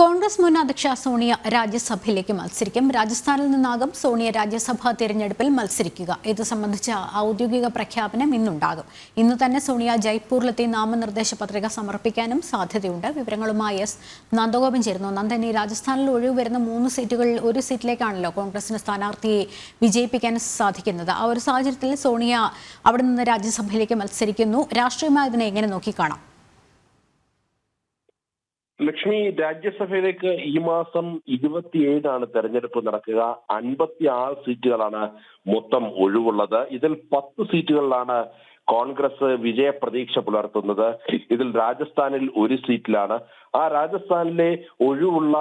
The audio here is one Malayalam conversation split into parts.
കോൺഗ്രസ് മുൻ അധ്യക്ഷ സോണിയ രാജ്യസഭയിലേക്ക് മത്സരിക്കും. രാജസ്ഥാനിൽ നിന്നാകും സോണിയ രാജ്യസഭാ തിരഞ്ഞെടുപ്പിൽ മത്സരിക്കുക. ഇത് സംബന്ധിച്ച ഔദ്യോഗിക പ്രഖ്യാപനം ഇന്നുണ്ടാകും. ഇന്ന് തന്നെ സോണിയ ജയ്പൂരിലെത്തി നാമനിർദ്ദേശ പത്രിക സമർപ്പിക്കാനും സാധ്യതയുണ്ട്. വിവരങ്ങളുമായി എസ് നന്ദഗോപൻ ചേരുന്നു. നന്ദൻ ഈ രാജസ്ഥാനിൽ ഒഴിവ് വരുന്ന മൂന്ന് സീറ്റുകളിൽ ഒരു സീറ്റിലേക്കാണല്ലോ കോൺഗ്രസിന് സ്ഥാനാർത്ഥിയെ വിജയിപ്പിക്കാൻ സാധിക്കുന്നത്. ആ ഒരു സാഹചര്യത്തിൽ സോണിയ അവിടെ നിന്ന് രാജ്യസഭയിലേക്ക് മത്സരിക്കുന്നു. രാഷ്ട്രീയമായി അതിനെ എങ്ങനെ നോക്കിക്കാണാം? ലക്ഷ്മി രാജ്യസഭയിലേക്ക് ഈ മാസം ഇരുപത്തിയേഴിനാണ് തെരഞ്ഞെടുപ്പ് നടക്കുക. അൻപത്തി ആറ് സീറ്റുകളാണ് മൊത്തം ഒഴിവുള്ളത്. ഇതിൽ പത്ത് സീറ്റുകളിലാണ് കോൺഗ്രസ് വിജയ പ്രതീക്ഷ പുലർത്തുന്നത്. ഇതിൽ രാജസ്ഥാനിൽ ഒരു സീറ്റിലാണ്. ആ രാജസ്ഥാനിലെ ഒഴിവുള്ള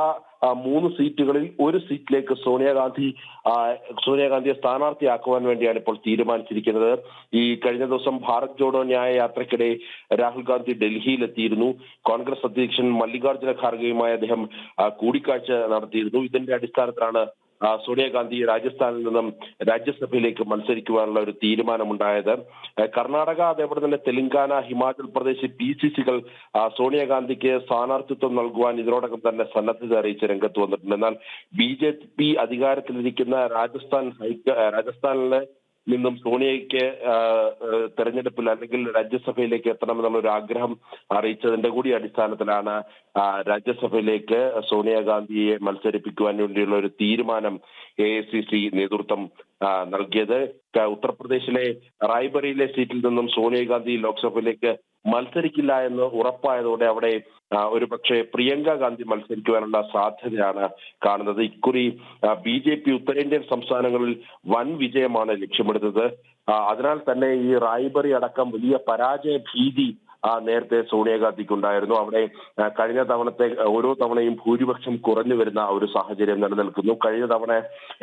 മൂന്ന് സീറ്റുകളിൽ ഒരു സീറ്റിലേക്ക് സോണിയാഗാന്ധി സോണിയാഗാന്ധിയെ സ്ഥാനാർത്ഥിയാക്കുവാൻ വേണ്ടിയാണ് ഇപ്പോൾ തീരുമാനിച്ചിരിക്കുന്നത്. ഈ കഴിഞ്ഞ ദിവസം ഭാരത് ജോഡോ ന്യായ യാത്രയ്ക്കിടെ രാഹുൽ ഗാന്ധി ഡൽഹിയിലെത്തിയിരുന്നു. കോൺഗ്രസ് അധ്യക്ഷൻ മല്ലികാർജുന ഖാർഗെയുമായി അദ്ദേഹം കൂടിക്കാഴ്ച നടത്തിയിരുന്നു. ഇതിന്റെ അടിസ്ഥാനത്തിലാണ് സോണിയാഗാന്ധി രാജസ്ഥാനിൽ നിന്നും രാജ്യസഭയിലേക്ക് മത്സരിക്കുവാനുള്ള ഒരു തീരുമാനമുണ്ടായത്. കർണാടക അതേപോലെ തന്നെ തെലങ്കാന ഹിമാചൽ പ്രദേശ് പി സി സികൾ സോണിയാഗാന്ധിക്ക് സ്ഥാനാർത്ഥിത്വം നൽകുവാൻ ഇതിനോടകം തന്നെ സന്നദ്ധത അറിയിച്ച് രംഗത്ത് വന്നിട്ടുണ്ട്. എന്നാൽ ബി ജെ പി അധികാരത്തിലിരിക്കുന്ന രാജസ്ഥാൻ ഹൈക്ക രാജസ്ഥാനിലെ നിന്നും സോണിയയ്ക്ക് തെരഞ്ഞെടുപ്പിൽ അല്ലെങ്കിൽ രാജ്യസഭയിലേക്ക് എത്തണമെന്നുള്ള ഒരു ആഗ്രഹം അറിയിച്ചതിന്റെ കൂടി അടിസ്ഥാനത്തിലാണ് രാജ്യസഭയിലേക്ക് സോണിയാഗാന്ധിയെ മത്സരിപ്പിക്കുവാൻ വേണ്ടിയുള്ള ഒരു തീരുമാനം എ ഐ സി സി നേതൃത്വം നൽകിയത്. ഉത്തർപ്രദേശിലെ റായ്ബറിയിലെ സീറ്റിൽ നിന്നും സോണിയാഗാന്ധി ലോക്സഭയിലേക്ക് മത്സരിക്കില്ല എന്ന് ഉറപ്പായതോടെ അവിടെ ഒരു പക്ഷേ പ്രിയങ്ക ഗാന്ധി മത്സരിക്കുവാനുള്ള സാധ്യതയാണ് കാണുന്നത്. ഇക്കുറി ബി ജെ പി ഉത്തരേന്ത്യൻ സംസ്ഥാനങ്ങളിൽ വൻ വിജയമാണ് ലക്ഷ്യമിടുന്നത്. അതിനാൽ തന്നെ ഈ റായ്ബറി അടക്കം വലിയ പരാജയ ഭീതി നേരത്തെ സോണിയാഗാന്ധിക്ക് ഉണ്ടായിരുന്നു അവിടെ കഴിഞ്ഞ തവണത്തെ ഓരോ തവണയും ഭൂരിപക്ഷം കുറഞ്ഞു വരുന്ന ഒരു സാഹചര്യം നിലനിൽക്കുന്നു. കഴിഞ്ഞ തവണ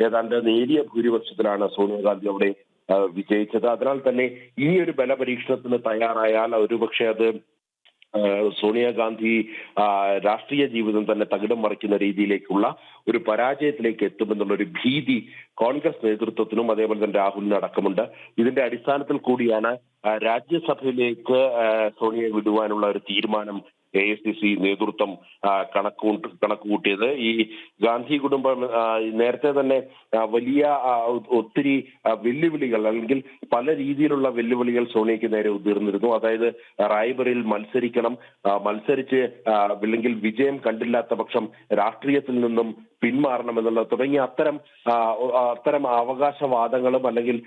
ഏതാണ്ട് നേരിയ ഭൂരിപക്ഷത്തിലാണ് സോണിയാഗാന്ധി അവിടെ വിജയിച്ചത്. അതിനാൽ തന്നെ ഈ ഒരു ബലപരീക്ഷണത്തിന് തയ്യാറായാൽ ഒരുപക്ഷെ അത് സോണിയാഗാന്ധി രാഷ്ട്രീയ ജീവിതം തന്നെ തകിടം മറിക്കുന്ന രീതിയിലേക്കുള്ള ഒരു പരാജയത്തിലേക്ക് എത്തുമെന്നുള്ള ഒരു ഭീതി കോൺഗ്രസ് നേതൃത്വത്തിനും അതേപോലെ തന്നെ രാഹുലിനും അടക്കമുണ്ട്. ഇതിന്റെ അടിസ്ഥാനത്തിൽ കൂടിയാണ് രാജ്യസഭയിലേക്ക് സോണിയെ വിടുവാനുള്ള ഒരു തീരുമാനം എ എസ് ഡി സി നേതൃത്വം കണക്ക് കണക്കൂട്ട് കണക്കുകൂട്ടിയത് ഈ ഗാന്ധി കുടുംബം നേരത്തെ തന്നെ വലിയ ഒത്തിരി വെല്ലുവിളികൾ അല്ലെങ്കിൽ പല രീതിയിലുള്ള വെല്ലുവിളികൾ സോണിയയ്ക്ക് നേരെ ഉതിർന്നിരുന്നു. അതായത് റായ്ബറിൽ മത്സരിക്കണം. മത്സരിച്ച് അല്ലെങ്കിൽ വിജയം കണ്ടില്ലാത്ത പക്ഷം രാഷ്ട്രീയത്തിൽ നിന്നും പിന്മാറണം എന്നുള്ള തുടങ്ങിയ അത്തരം അത്തരം അവകാശവാദങ്ങളും അല്ലെങ്കിൽ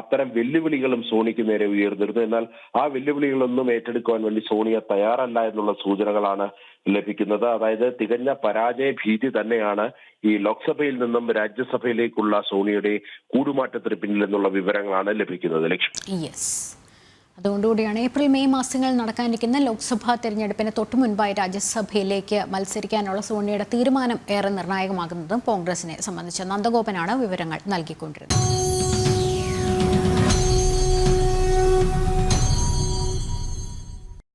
അത്തരം വെല്ലുവിളികളും സോണിക്ക് നേരെ ഉയർന്നിരുന്നു. എന്നാൽ ആ വെല്ലുവിളികളൊന്നും ഏറ്റെടുക്കുവാൻ വേണ്ടി സോണിയ തയ്യാറല്ല എന്നുള്ള സൂചനകളാണ് ലഭിക്കുന്നത്. അതായത് തികഞ്ഞ പരാജയ ഭീതി തന്നെയാണ് ഈ ലോക്സഭയിൽ നിന്നും രാജ്യസഭയിലേക്കുള്ള സോണിയുടെ കൂടുമാറ്റത്തിന് പിന്നിൽ എന്നുള്ള വിവരങ്ങളാണ് ലഭിക്കുന്നത്. ലക്ഷ്മി. അതുകൊണ്ടുകൂടിയാണ് ഏപ്രിൽ മെയ് മാസങ്ങളിൽ നടക്കാനിരിക്കുന്ന ലോക്സഭാ തെരഞ്ഞെടുപ്പിന് തൊട്ടു മുൻപായി രാജ്യസഭയിലേക്ക് മത്സരിക്കാനുള്ള സോണിയുടെ തീരുമാനം ഏറെ നിർണായകമാകുന്നതും കോൺഗ്രസിനെ സംബന്ധിച്ച് നന്ദഗോപനാണ് വിവരങ്ങൾ നൽകിക്കൊണ്ടിരുന്നത്.